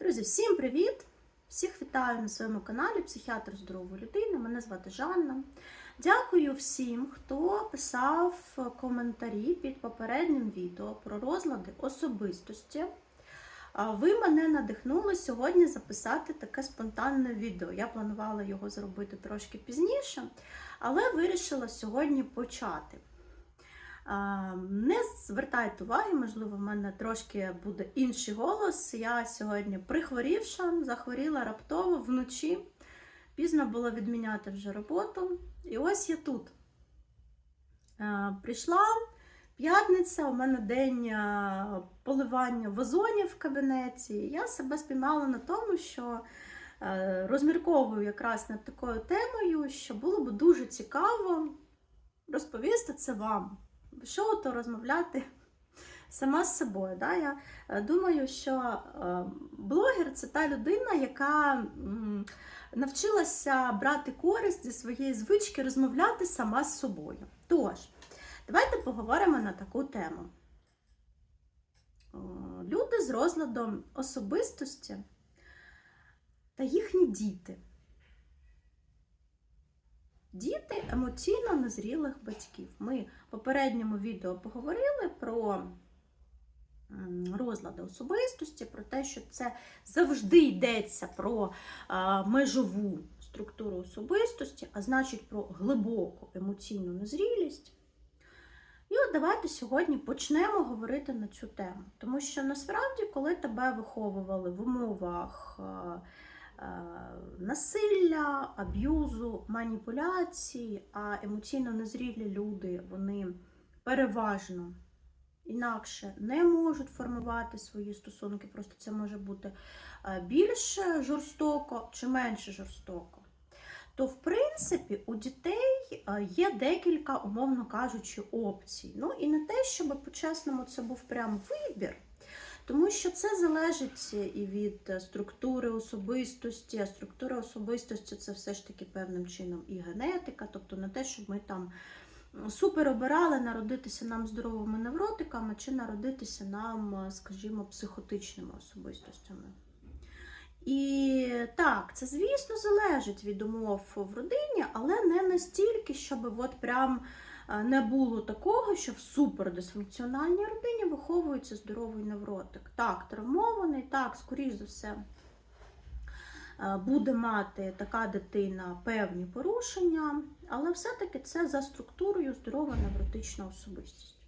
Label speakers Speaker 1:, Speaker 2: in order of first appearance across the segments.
Speaker 1: Друзі, всім привіт! Всіх вітаю на своєму каналі Психіатр здорової людини. Мене звати Жанна. Дякую всім, хто писав коментарі під попереднім відео про розлади особистості. Ви мене надихнули сьогодні записати таке спонтанне відео. Я планувала його зробити трошки пізніше, але вирішила сьогодні почати. Не звертайте уваги, можливо, в мене трошки буде інший голос. Я сьогодні прихворівша, захворіла раптово вночі. Пізно було відміняти вже роботу. І ось я тут. Прийшла п'ятниця, у мене день поливання вазонів в кабінеті. Я себе спіймала на тому, що е, розмірковую якраз над такою темою, що було б дуже цікаво розповісти це вам що то розмовляти сама з собою. Да? Я е, думаю, що е, блогер це та людина, яка навчилася брати користь зі своєї звички розмовляти сама з собою. Тож, давайте поговоримо на таку тему. Люди з розладом особистості та їхні діти. Діти емоційно незрілих батьків. Ми в попередньому відео поговорили про розлади особистості, про те, що це завжди йдеться про межову структуру особистості, а значить про глибоку емоційну незрілість. І от давайте сьогодні почнемо говорити на цю тему. Тому що насправді, коли тебе виховували в умовах насилля, аб'юзу, маніпуляції, а емоційно незрілі люди, вони переважно інакше не можуть формувати свої стосунки, просто це може бути більш жорстоко чи менше жорстоко. То, в принципі, у дітей є декілька, умовно кажучи, опцій. Ну і не те, щоб по-чесному це був прям вибір, тому що це залежить і від структури особистості, а структура особистості це все ж таки певним чином і генетика, тобто не те, щоб ми там супер обирали народитися нам здоровими невротиками чи народитися нам, скажімо, психотичними особистостями. І так, це, звісно, залежить від умов в родині, але не настільки, щоб от прям е, не було такого, що в супердисфункціональній родині виховується здоровий невротик. Так, травмований, так, скоріш за все, буде мати така дитина певні порушення, але все-таки це за структурою здорова невротична особистість.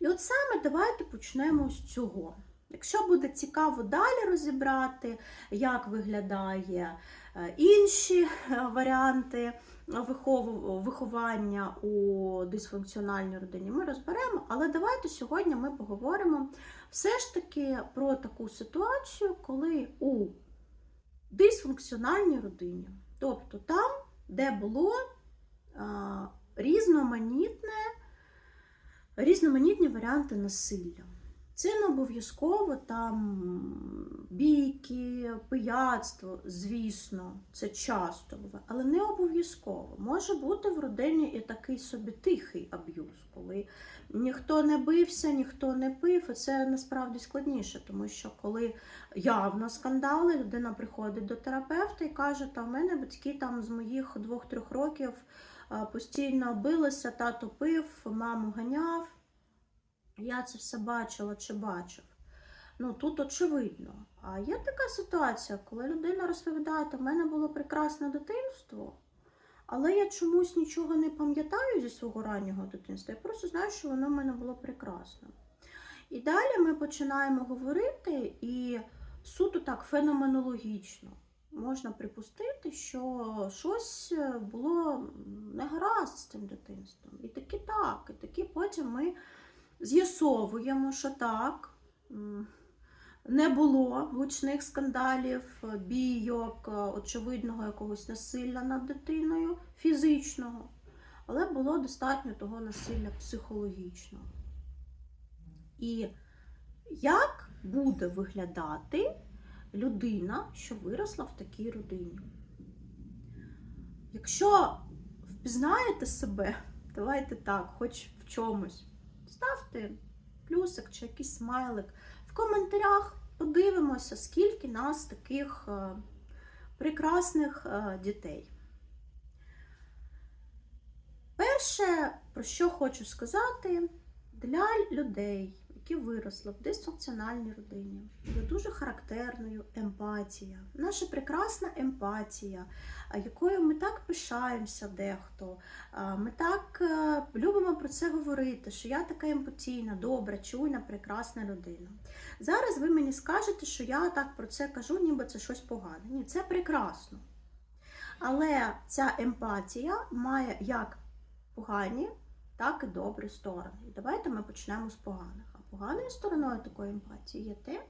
Speaker 1: І от саме давайте почнемо з цього. Якщо буде цікаво далі розібрати, як виглядає е, інші е, варіанти виховання у дисфункціональній родині, ми розберемо. Але давайте сьогодні ми поговоримо все ж таки про таку ситуацію, коли у дисфункціональній родині, тобто там, де було різноманітне, різноманітні варіанти насилля. Це не обов'язково там бійки, пияцтво, звісно, це часто буває, але не обов'язково. Може бути в родині і такий собі тихий аб'юз, коли ніхто не бився, ніхто не пив, і це насправді складніше, тому що коли явно скандали, людина приходить до терапевта і каже, та в мене батьки там з моїх двох-трьох років постійно билися, тато пив, маму ганяв. Я це все бачила чи бачив. Ну тут очевидно. А є така ситуація, коли людина розповідає, у мене було прекрасне дитинство, але я чомусь нічого не пам'ятаю зі свого раннього дитинства. Я просто знаю, що воно в мене було прекрасно. І далі ми починаємо говорити, і суто так феноменологічно можна припустити, що щось було негаразд з цим дитинством. І таки так, і таки потім ми з'ясовуємо, що так, не було гучних скандалів, бійок, очевидного якогось насилля над дитиною, фізичного, але було достатньо того насилля психологічного. І як буде виглядати людина, що виросла в такій родині? Якщо впізнаєте себе, давайте так, хоч в чомусь ставте плюсик чи якийсь смайлик. В коментарях подивимося, скільки нас таких е, прекрасних е, дітей. Перше, про що хочу сказати, для людей, які виросли в дисфункціональній родині, є дуже характерною емпатія. Наша прекрасна емпатія, якою ми так пишаємося дехто. Ми так е, любимо про це говорити, що я така емпатійна, добра, чуйна, прекрасна людина. Зараз ви мені скажете, що я так про це кажу, ніби це щось погане. Ні, це прекрасно. Але ця емпатія має як погані, так і добрі сторони. І давайте ми почнемо з поганих. Поганою стороною такої емпатії є те,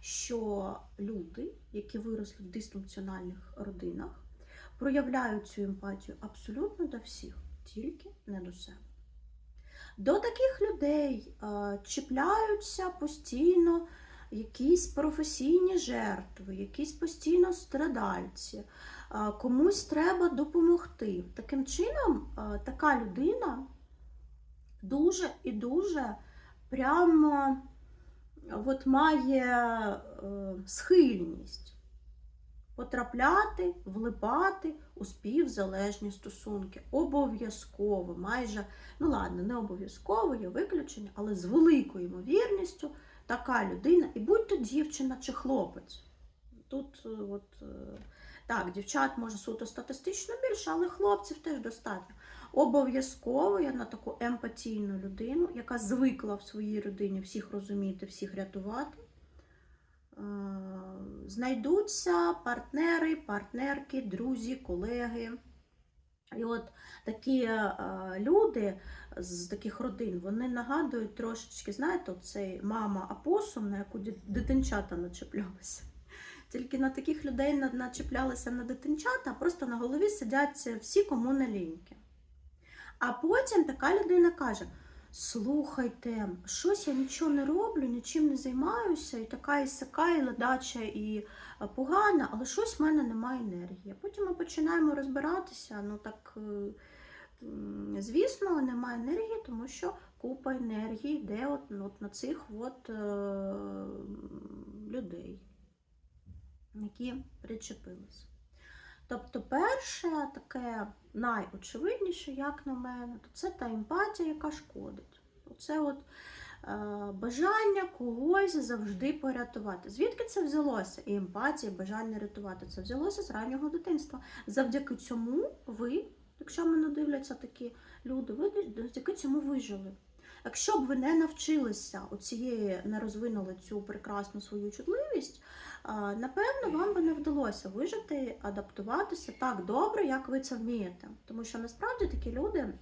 Speaker 1: що люди, які виросли в дисфункціональних родинах, проявляють цю емпатію абсолютно до всіх, тільки не до себе. До таких людей е, чіпляються постійно якісь професійні жертви, якісь постійно страдальці, е, комусь треба допомогти. Таким чином, е, така людина дуже і дуже прямо от має е, схильність потрапляти, влипати у співзалежні стосунки. Обов'язково, майже, ну ладно, не обов'язково, є виключення, але з великою ймовірністю така людина, і будь то дівчина чи хлопець. Тут, е, от, е, так, дівчат може суто статистично більше, але хлопців теж достатньо. Обов'язково я на таку емпатійну людину, яка звикла в своїй родині всіх розуміти, всіх рятувати. Е, Знайдуться партнери, партнерки, друзі, колеги. І от такі е, люди з таких родин, вони нагадують трошечки, знаєте, цей мама апосум, на яку дитинчата начеплялися. Тільки на таких людей начеплялися на дитинчата, а просто на голові сидять всі, кому ліньки. А потім така людина каже: слухайте, щось я нічого не роблю, нічим не займаюся, і така і сяка, і ледача, і е, погана, але щось в мене немає енергії. Потім ми починаємо розбиратися. Ну так, е, звісно, немає енергії, тому що купа енергії йде от, ну, от на цих от, е, людей, які причепилися. Тобто, перше таке найочевидніше, як на мене, то це та емпатія, яка шкодить. Оце от е, бажання когось завжди порятувати. Звідки це взялося? І емпатія, і бажання рятувати. Це взялося з раннього дитинства. Завдяки цьому ви, якщо мене дивляться такі люди, ви завдяки цьому вижили. Якщо б ви не навчилися оцієї, не розвинули цю прекрасну свою чутливість, напевно, вам би не вдалося вижити, адаптуватися так добре, як ви це вмієте. Тому що насправді такі люди,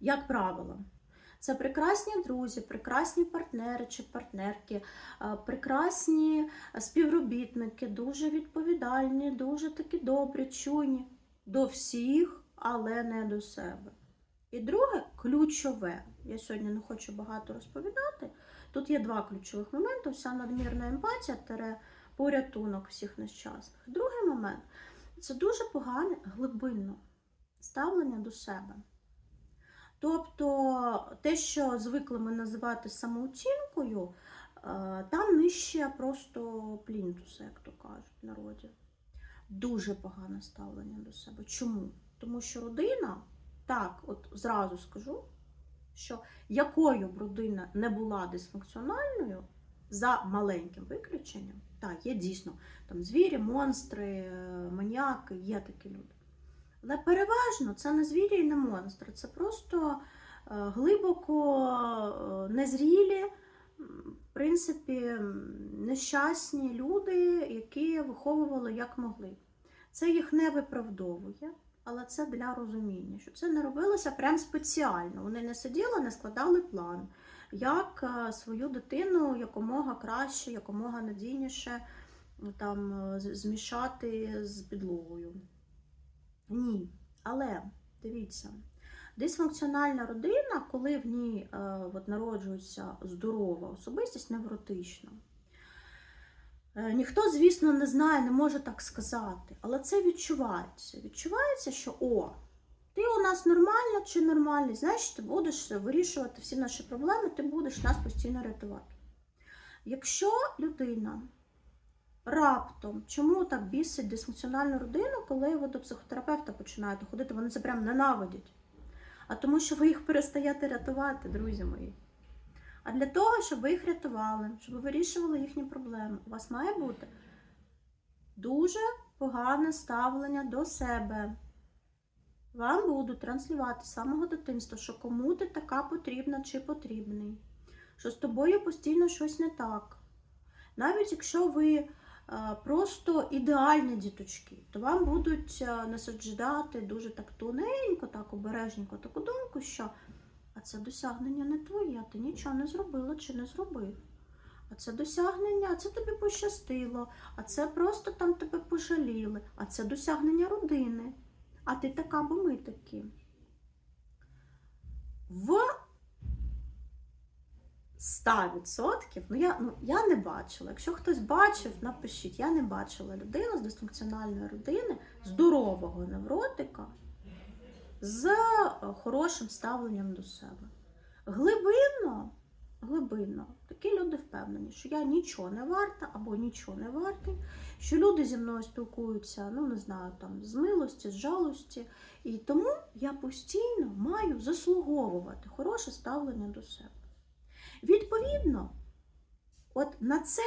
Speaker 1: як правило, це прекрасні друзі, прекрасні партнери чи партнерки, прекрасні співробітники, дуже відповідальні, дуже такі добрі, чуйні до всіх, але не до себе. І друге, ключове. Я сьогодні не хочу багато розповідати. Тут є два ключових моменти: вся надмірна емпатія тере порятунок всіх нещасних. Другий момент це дуже погане глибинне ставлення до себе. Тобто те, що звикли ми називати самооцінкою, е, там нижче просто плінтуса, як то кажуть в народі. Дуже погане ставлення до себе. Чому? Тому що родина, так, от зразу скажу, що якою б родина не була дисфункціональною, за маленьким виключенням, так, є дійсно там звірі, монстри, е, маніяки, є такі люди. Але переважно це не звірі і не монстри, це просто е, глибоко е, незрілі, в принципі, нещасні люди, які виховували як могли. Це їх не виправдовує, але це для розуміння, що це не робилося прям спеціально. Вони не сиділи, не складали план, як е, свою дитину якомога краще, якомога надійніше там, е, змішати з підлогою. Ні. Але дивіться, дисфункціональна родина, коли в ній е, от, народжується здорова особистість, невротична. Е, ніхто, звісно, не знає, не може так сказати, але це відчувається. Відчувається, що о, ти у нас нормальна чи нормальний, значить, ти будеш вирішувати всі наші проблеми, ти будеш нас постійно рятувати. Якщо людина раптом, чому так бісить дисфункціональну родину, коли ви до психотерапевта починаєте ходити, вони це прям ненавидять. А тому, що ви їх перестаєте рятувати, друзі мої. А для того, щоб ви їх рятували, щоб ви вирішували їхні проблеми, у вас має бути дуже погане ставлення до себе. Вам будуть транслювати з самого дитинства, що кому ти така потрібна чи потрібний, що з тобою постійно щось не так. Навіть якщо ви е, просто ідеальні діточки, то вам будуть е, насадждати дуже так тоненько, так обережненько таку думку, що а це досягнення не твоє, ти нічого не зробила чи не зробив. А це досягнення, а це тобі пощастило, а це просто там тебе пожаліли, а це досягнення родини. А ти така, бо ми такі. В 100%, ну я, ну я не бачила. Якщо хтось бачив, напишіть, я не бачила людину з дисфункціональної родини, здорового невротика з хорошим ставленням до себе. Глибинно, глибинно, такі люди впевнені, що я нічого не варта або нічого не вартий, що люди зі мною спілкуються, ну не знаю, там з милості, з жалості. І тому я постійно маю заслуговувати хороше ставлення до себе. Відповідно, от на це,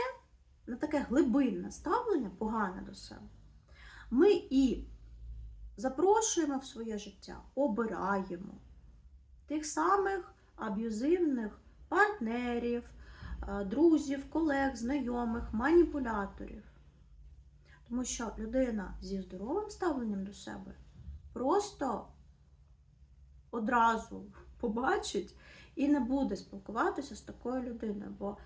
Speaker 1: на таке глибинне ставлення, погане до себе, ми і запрошуємо в своє життя, обираємо тих самих аб'юзивних партнерів, е, друзів, колег, знайомих, маніпуляторів. Тому що людина зі здоровим ставленням до себе просто одразу побачить і не буде спілкуватися з такою людиною. Бо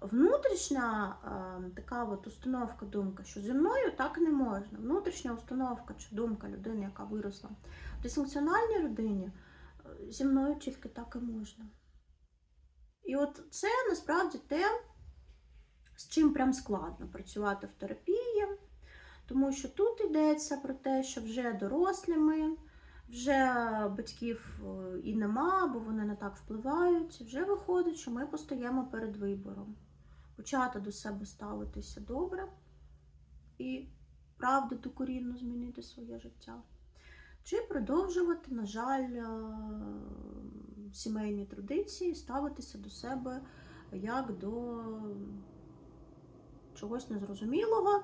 Speaker 1: внутрішня е, така от установка, думка, що зі мною так не можна. Внутрішня установка чи думка людини, яка виросла в дисфункціональній родині, е, зі мною тільки так і можна. І от це насправді те, з чим прям складно працювати в терапії, тому що тут йдеться про те, що вже дорослими, вже батьків е, і нема, бо вони не так впливають. Вже виходить, що ми постаємо перед вибором. Почати до себе ставитися добре і правду докорінно змінити своє життя. Чи продовжувати, на жаль, е, сімейні традиції, ставитися до себе як до чогось незрозумілого,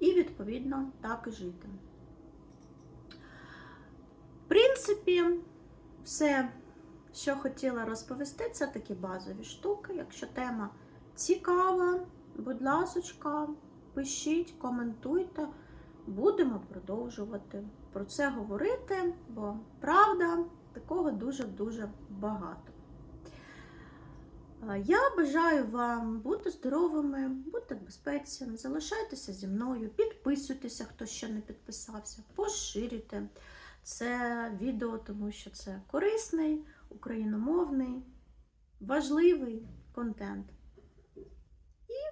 Speaker 1: і, відповідно, так і жити. В принципі, все, що хотіла розповісти, це такі базові штуки. Якщо тема цікава, будь ласочка, пишіть, коментуйте, будемо продовжувати про це говорити, бо правда такого дуже-дуже багато. Е, Я бажаю вам бути здоровими, бути в безпеці, залишайтеся зі мною, підписуйтеся, хто ще не підписався, поширюйте це відео, тому що це корисний, україномовний, важливий контент.